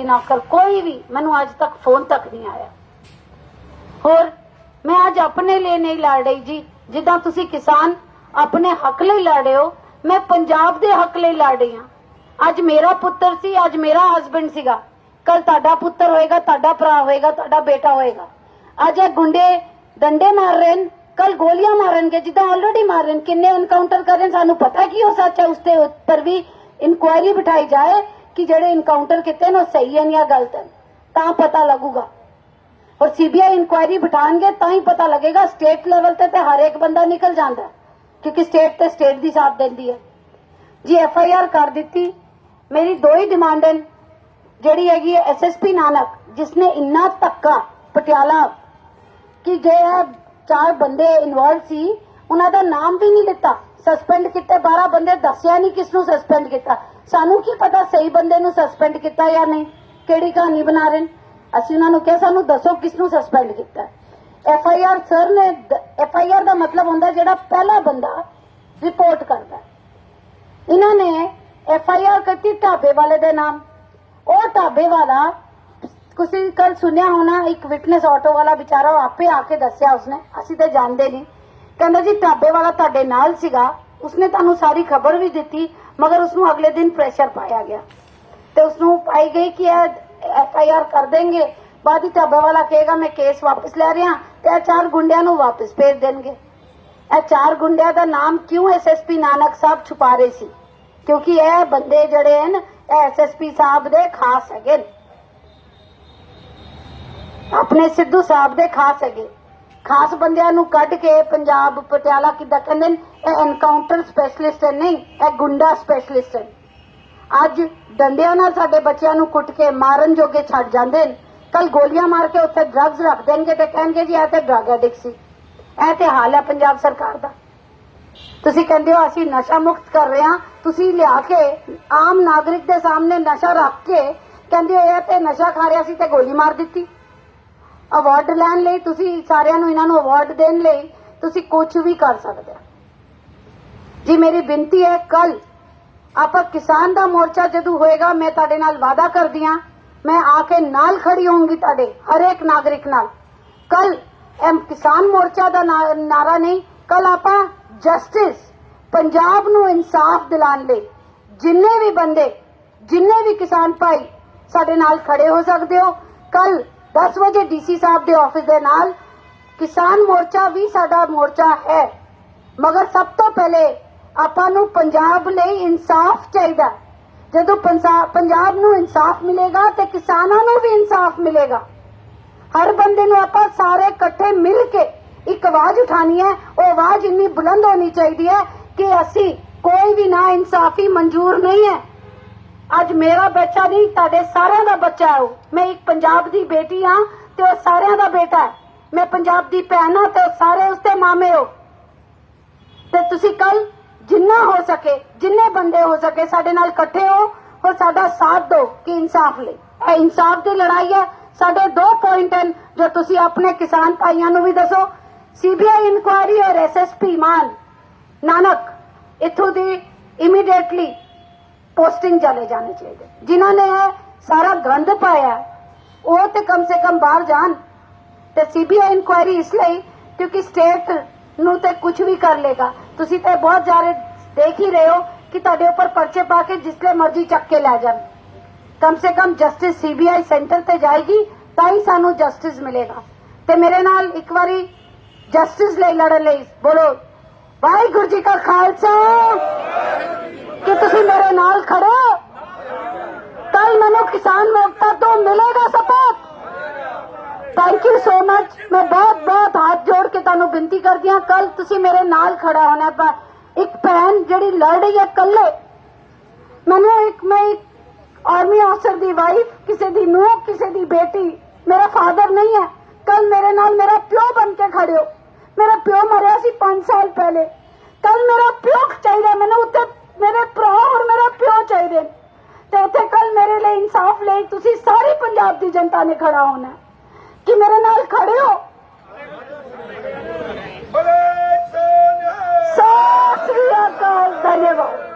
ਸਰਕਾਰੀ ਨੌਕਰ ਕੋਈ ਵੀ, ਮੈਨੂੰ ਅੱਜ ਤੱਕ ਫੋਨ ਤੱਕ ਨਹੀਂ ਆਇਆ। ਹੋਰ, ਮੈਂ ਅੱਜ ਆਪਣੇ ਲਈ ਨਹੀਂ ਲੜ ਰਹੀ ਜੀ। ਜਿੱਦਾਂ ਤੁਸੀਂ ਕਿਸਾਨ ਆਪਣੇ ਹੱਕ ਲਈ ਲੜ ਰਹੇ ਹੋ, ਮੈਂ ਪੰਜਾਬ ਦੇ ਹੱਕ ਲਈ ਲੜ ਰਹੀ ਹਾਂ। ਅੱਜ ਮੇਰਾ ਪੁੱਤਰ ਸੀ, ਅੱਜ ਮੇਰਾ ਹਸਬੰਡ ਸੀਗਾ। ਕੱਲ ਤੁਹਾਡਾ ਪੁੱਤਰ ਹੋਏਗਾ, ਤੁਹਾਡਾ ਭਰਾ ਹੋਏਗਾ, ਤੁਹਾਡਾ ਬੇਟਾ ਹੋਏਗਾ। ਅੱਜ ਇਹ ਗੁੰਡੇ ਡੰਡੇ ਮਾਰ ਰਹੇ ਨੇ ਕੱਲ ਗੋਲੀਆਂ ਮਾਰਨਗੇ, ਜਿੱਦਾਂ ਆਲਰੇਡੀ ਮਾਰ ਰਹੇ ਨੇ ਕਿੰਨੇ ਐਨਕਾਊਂਟਰ ਕਰ ਰਹੇ ਸਾਨੂੰ ਪਤਾ ਕੀ ਉਹ ਸੱਚ ਹੈ, ਉਸ ਤੇ ਉੱਪਰ ਵੀ ਇਨਕੁਆਇਰੀ ਬਿਠਾਈ ਜਾਏ। ਕਿ ਜਿਹੜੇ ਇਨਕਾਊਂਟਰ ਕੀਤੇ ਨੇ ਉਹ ਸਹੀ ਹਨ ਜਾਂ ਗਲਤ ਹਨ ਤਾਂ ਪਤਾ ਲੱਗੂਗਾ। ਔਰ ਸੀਬੀਆਈ ਇਨਕੁਆਇਰੀ ਬਿਠਾਣਗੇ, ਤਾਂ ਹੀ ਪਤਾ ਲੱਗੇਗਾ ਸਟੇਟ ਲੈਵਲ ਤੇ ਤੇ ਹਰ ਇੱਕ ਬੰਦਾ ਨਿਕਲ ਜਾਂਦਾ, ਕਿਉਂਕਿ ਸਟੇਟ ਤੇ ਸਟੇਟ ਦੀ ਸਾਥ ਦਿੰਦੀ ਹੈ। ਜੀ ਐਫ ਆਈ ਆਰ ਕਰ ਦਿੱਤੀ। ਮੇਰੀ ਦੋ ਹੀ ਡਿਮਾਂਡ ਹਨ, ਜਿਹੜੀ ਹੈਗੀ ਹੈ ਐਸਐਸਪੀ ਨਾਨਕ, ਜਿਸਨੇ ਇੰਨਾ ਧੱਕਾ, ਪਟਿਆਲਾ, ਕਿ ਜੇ ਇਹ ਚਾਰ ਬੰਦੇ ਇਨਵੋਲਵ ਸੀ, ਉਹਨਾਂ ਦਾ ਨਾਮ ਵੀ ਨਹੀਂ ਲਿੱਤਾ। ਸਸਪੈਂਡ ਕੀਤਾ 12 ਬੰਦੇ ਦੱਸਿਆ ਨਹੀਂ ਕਿਸ ਨੂੰ ਸਸਪੈਂਡ ਕੀਤਾ। ਸਾਨੂੰ ਕੀ ਪਤਾ ਸਹੀ ਬੰਦੇ ਨੂੰ ਸਸਪੈਂਡ ਕੀਤਾ ਜਾਂ ਨਹੀਂ, ਕਿਹੜੀ ਕਹਾਣੀ ਬਣਾ ਰਹੇ ਅਸੀਂ ਉਹਨਾਂ ਨੂੰ ਕਿਹਾ, ਸਾਨੂੰ ਦੱਸੋ ਕਿਸ ਨੂੰ ਸਸਪੈਂਡ ਕੀਤਾ। ਐਫ ਆਈ ਆਰ ਸਰ ਨੇ ਐਫ ਆਈ ਆਰ ਦਾ ਮਤਲਬ ਹੁੰਦਾ ਜਿਹੜਾ ਪਹਿਲਾ ਬੰਦਾ ਰਿਪੋਰਟ ਕਰਦਾ। ਹੈ। ਇਹਨਾਂ ਨੇ ਐਫ ਆਈ ਆਰ ਕੀਤੀ ਢਾਬੇ ਵਾਲੇ ਦੇ ਨਾਮ। ਉਹ ਢਾਬੇ ਵਾਲਾ, ਤੁਸੀਂ ਕੱਲ ਸੁਣਿਆ ਹੋਣਾ, ਇੱਕ ਵਿਟਨੈਸ ਆਟੋ ਵਾਲਾ ਵਿਚਾਰਾ ਆਪੇ ਆ ਕੇ ਦੱਸਿਆ ਉਸਨੇ। ਅਸੀਂ ਤਾਂ ਜਾਣਦੇ ਨਹੀਂ। ਕਹਿੰਦਾ ਜੀ ਢਾਬੇ ਵਾਲਾ ਤੁਹਾਡੇ ਨਾਲ ਸੀਗਾ, ਉਸਨੇ ਤੁਹਾਨੂੰ ਸਾਰੀ ਖਬਰ ਵੀ ਦਿੱਤੀ, ਮਗਰ ਉਸਨੂੰ ਅਗਲੇ ਦਿਨ ਪ੍ਰੈਸ਼ਰ ਪਾਇਆ ਗਿਆ। ਤੇ ਉਸਨੂੰ ਪਾਈ ਗਈ ਕਿ ਐਫ ਆਈ ਆਰ ਕਰ ਦੇਣਗੇ, ਬਾਅਦ ਹੀ ਢਾਬੇ ਵਾਲਾ ਕਹੇਗਾ, ਮੈਂ ਕੇਸ ਵਾਪਸ ਲੈ ਰਿਹਾ, ਤੇ ਇਹ ਚਾਰ ਗੁੰਡਿਆਂ ਨੂੰ ਵਾਪਸ ਭੇਜ ਦੇਣਗੇ। ਇਹ ਚਾਰ ਗੁੰਡਿਆਂ ਦਾ ਨਾਮ ਕਿਉਂ ਐਸਐਸਪੀ ਨਾਨਕ ਸਾਹਿਬ ਛੁਪਾ ਰਹੇ ਸੀ? ਕਿਉਂਕਿ ਇਹ ਬੰਦੇ ਜਿਹੜੇ ਹਨ, ਇਹ ਐਸਐਸਪੀ ਸਾਹਿਬ ਦੇ ਖਾਸ ਹੈਗੇ ਆਪਣੇ ਸਿੱਧੂ ਸਾਹਿਬ ਦੇ ਖਾਸ ਹੈਗੇ। ਖਾਸ ਬੰਦਿਆਂ ਨੂੰ ਕੱਢ ਕੇ ਪੰਜਾਬ ਪਟਿਆਲਾ ਕਿੱਦਾਂ ਕਹਿੰਦੇ ਨੇ, ਇਹ ਐਨਕਾਊਂਟਰ ਸਪੈਸ਼ਲਿਸਟ ਨਹੀਂ, ਇਹ ਗੁੰਡਾ ਸਪੈਸ਼ਲਿਸਟ ਹੈ। ਅੱਜ ਡੰਡਿਆਂ ਨਾਲ ਸਾਡੇ ਬੱਚਿਆਂ ਨੂੰ ਕੁੱਟ ਕੇ ਮਾਰਨ ਜੋਗੇ ਛੱਡ ਜਾਂਦੇ ਨੇ। ਕੱਲ ਗੋਲੀਆਂ ਮਾਰ ਕੇ ਉੱਥੇ ਡਰੱਗਸ ਰੱਖ ਦੇਣਗੇ ਤੇ ਕਹਿਣਗੇ ਜੀ, ਇਹ ਤੇ ਡਰੱਗ ਐਡਿਕਟ ਸੀ। ਇਹ ਤੇ ਹਾਲ ਹੈ ਪੰਜਾਬ ਸਰਕਾਰ ਦਾ। ਤੁਸੀਂ ਕਹਿੰਦੇ ਹੋ, ਅਸੀਂ ਨਸ਼ਾ ਮੁਕਤ ਕਰ ਰਹੇ ਹਾਂ। ਤੁਸੀਂ ਲਿਆ ਕੇ ਆਮ ਨਾਗਰਿਕ ਦੇ ਸਾਹਮਣੇ ਨਸ਼ਾ ਰੱਖ ਕੇ ਕਹਿੰਦੇ ਹੋ, ਇਹ ਤੇ ਨਸ਼ਾ ਖਾ ਰਿਹਾ ਸੀ ਤੇ ਗੋਲੀ ਮਾਰ ਦਿੱਤੀ। ਅਵਾਰਡ ਲੈਣ ਲਈ, ਤੁਸੀਂ ਸਾਰਿਆਂ ਨੂੰ ਇਹਨਾਂ ਨੂੰ ਅਵਾਰਡ ਦੇਣ ਲਈ ਤੁਸੀਂ ਕੁਝ ਵੀ ਕਰ ਸਕਦੇ ਹੋ। ਜੀ, ਮੇਰੀ ਬੇਨਤੀ ਹੈ ਕੱਲ ਆਪਾਂ ਕਿਸਾਨ ਦਾ ਮੋਰਚਾ ਜਦੋਂ ਹੋਏਗਾ, ਮੈਂ ਤੁਹਾਡੇ ਨਾਲ ਵਾਅਦਾ ਕਰਦੀ ਹਾਂ। ਮੈਂ ਆ ਕੇ ਨਾਲ ਖੜੀ ਹੋਊਂਗੀ ਤੁਹਾਡੇ ਹਰ ਨਾਗਰਿਕ ਨਾਲ। ਕੱਲ ਐਮ ਕਿਸਾਨ ਮੋਰਚਾ ਦਾ ਨਾਰਾ ਨਹੀਂ ਕੱਲ ਆਪਾਂ ਜਸਟਿਸ ਪੰਜਾਬ ਨੂੰ ਇਨਸਾਫ ਦਿਲਾਉਣ ਲਈ ਜਿੰਨੇ ਵੀ ਬੰਦੇ, ਜਿੰਨੇ ਵੀ ਕਿਸਾਨ ਭਾਈ ਸਾਡੇ ਨਾਲ ਖੜੇ ਹੋ ਸਕਦੇ ਹੋ ਕੱਲ 10 ਵਜੇ ਡੀਸੀ ਸਾਹਿਬ ਦੇ ਆਫਿਸ ਦੇ ਨਾਲ ਕਿਸਾਨ ਮੋਰਚਾ ਵੀ ਸਾਡਾ ਮੋਰਚਾ ਹੈ। ਮਗਰ ਸਭ ਤੋਂ ਪਹਿਲੇ ਆਪਾਂ ਨੂੰ ਪੰਜਾਬ ਲਈ ਇਨਸਾਫ ਚਾਹੀਦਾ। ਜਦੋਂ ਪੰਜਾਬ ਨੂੰ ਇਨਸਾਫ ਮਿਲੇਗਾ ਤੇ ਕਿਸਾਨਾਂ ਨੂੰ ਵੀ ਇਨਸਾਫ ਮਿਲੇਗਾ। ਹਰ ਬੰਦੇ ਨੂੰ ਆਪਾਂ ਸਾਰੇ ਇਕੱਠੇ ਮਿਲ ਕੇ ਇੱਕ ਆਵਾਜ਼ ਉਠਾਣੀ ਹੈ। ਉਹ ਆਵਾਜ਼ ਇੰਨੀ ਬੁਲੰਦ ਹੋਣੀ ਚਾਹੀਦੀ ਹੈ ਕਿ ਅਸੀਂ ਕੋਈ ਵੀ ਨਾ ਇਨਸਾਫੀ ਮਨਜ਼ੂਰ ਨਹੀਂ ਹੈ। ਅੱਜ ਮੇਰਾ ਬੱਚਾ ਨਹੀਂ, ਤੁਹਾਡੇ ਸਾਰਿਆਂ ਦਾ ਬੱਚਾ ਹੈ ਉਹ। ਮੈਂ ਇੱਕ ਪੰਜਾਬ ਦੀ ਬੇਟੀ ਆ ਤੇ ਉਹ ਸਾਰਿਆਂ ਦਾ ਬੇਟਾ ਹੈ। ਮੈਂ ਪੰਜਾਬ ਦੀ ਭੈਣ ਹਾਂ ਤੇ ਉਹ ਸਾਰੇ ਉਸਦੇ ਮਾਮੇ ਹੋ। ਤੇ ਤੁਸੀਂ ਕੱਲ ਜਿੰਨਾ ਹੋ ਸਕੇ, ਜਿੰਨੇ ਬੰਦੇ ਹੋ ਸਕੇ ਸਾਡੇ ਨਾਲ ਇਕੱਠੇ ਹੋ ਔਰ ਸਾਡਾ ਸਾਥ ਦਿਓ ਕਿ ਇਨਸਾਫ ਲਈ। ਇਹ ਇਨਸਾਫ ਦੀ ਲੜਾਈ ਹੈ। ਸਾਡੇ ਦੋ ਪੁਆਇੰਟ ਹਨ ਜੋ ਤੁਸੀਂ ਆਪਣੇ ਕਿਸਾਨ ਭਾਈਆਂ ਨੂੰ ਵੀ ਦੱਸੋ। ਸੀਬੀਆਈ ਇਨਕੁਆਇਰੀ ਔਰ ਐਸਐਸਪੀ ਮਾਨ। ਨਾਨਕ, ਇਥੋਂ ਦੀ ਇਮੀਡੀਏਟਲੀ ਪੋਸਟਿੰਗ ਚਲੇ ਜਾਣੇ ਚਾਹੀਦੇ। ਜਿਨ੍ਹਾਂ ਨੇ ਸਾਰਾ ਗੰਦ ਪਾਇਆ ਉਹ ਤੇ ਕਮ ਸੇ ਕਮ ਬਾਹਰ ਜਾਣ ਤੇ ਸੀਬੀਆਈ ਇਨਕੁਆਇਰੀ ਇਸ ਲਈ, ਕਿਉਂਕਿ ਸਟੇਟ ਨੂੰ ਤੇ ਕੁਝ ਵੀ ਕਰ ਲੇਗਾ ਤੁਸੀਂ ਤੇ ਬਹੁਤ ਜਾਰੇ ਦੇਖ ਹੀ ਰਹੇ ਹੋ ਕਿ ਤੁਹਾਡੇ ਉੱਪਰ ਪਰਚੇ ਪਾ ਕੇ ਜਿਸਲੇ ਮਰਜ਼ੀ ਚੱਕ ਕੇ ਲੈ ਜਾਣ। ਕਮ ਸੇ ਕਮ ਜਸਟਿਸ ਸੀਬੀਆਈ ਸੈਂਟਰ ਤੇ ਜਾਏਗੀ, ਤਾਂ ਹੀ ਸਾਨੂੰ ਜਸਟਿਸ ਮਿਲੇਗਾ। ਤੇ ਮੇਰੇ ਨਾਲ ਇੱਕ ਵਾਰੀ ਜਸਟਿਸ ਲਈ ਲੜਨ ਲਈ ਬੋਲੋ, ਵਾਹਿਗੁਰੂ ਜੀ ਕਾ ਖਾਲਸਾ। ਕਿ ਤੁਸੀਂ ਮੇਰੇ ਨਾਲ ਖੜੇ ਹੋ ਕੱਲ ਮੈਨੂੰ ਕਿਸਾਨ ਮੋਰਚਾ ਤੋਂ ਮਿਲੇਗਾ support thank you so much ਮੈਂ ਬਹੁਤ ਬਹੁਤ ਹੱਥ ਜੋੜ ਕੇ ਤੁਹਾਨੂੰ ਬੇਨਤੀ ਕਰਦੀ ਹਾਂ ਕੱਲ ਤੁਸੀਂ ਮੇਰੇ ਨਾਲ ਖੜਾ ਹੋਣਾ ਪਰ ਇੱਕ ਭੈਣ ਜਿਹੜੀ ਲੜ ਰਹੀ ਹੈ ਕੱਲੇ ਮੈਨੂੰ ਇੱਕ ਮੈਂ ਇੱਕ ਆਰਮੀ ਅਫਸਰ ਦੀ ਵਾਈਫ ਕਿਸੇ ਦੀ ਨੂੰਹ ਕਿਸੇ ਦੀ ਬੇਟੀ ਮੇਰਾ ਫਾਦਰ ਨਹੀਂ ਹੈ ਕੱਲ ਮੇਰੇ ਨਾਲ ਮੇਰਾ ਪਿਓ ਬਣ ਕੇ ਖੜੇ ਹੋ ਮੇਰਾ ਪਿਓ ਮਰਿਆ ਸੀ 5 ਸਾਲ ਪਹਿਲੇ ਕੱਲ ਮੇਰਾ ਪਿਓ ਚਾਹੀਦਾ ਮੈਨੂੰ ਉੱਤੇ ਮੇਰੇ ਭਰਾ ਔਰ ਮੇਰਾ ਪਿਓ ਚਾਹੀਦੇ ਤੇ ਉੱਥੇ ਕੱਲ ਮੇਰੇ ਲਈ ਇਨਸਾਫ ਲਈ ਤੁਸੀਂ ਸਾਰੀ ਪੰਜਾਬ ਦੀ ਜਨਤਾ ਨੇ ਖੜਾ ਹੋਣਾ। ਕਿ ਮੇਰੇ ਨਾਲ ਖੜੇ ਹੋ। ਬਲੇ ਸੋਨਿਆ। ਸਤਿ ਸ੍ਰੀ ਅਕਾਲ ਧੰਨਵਾਦ।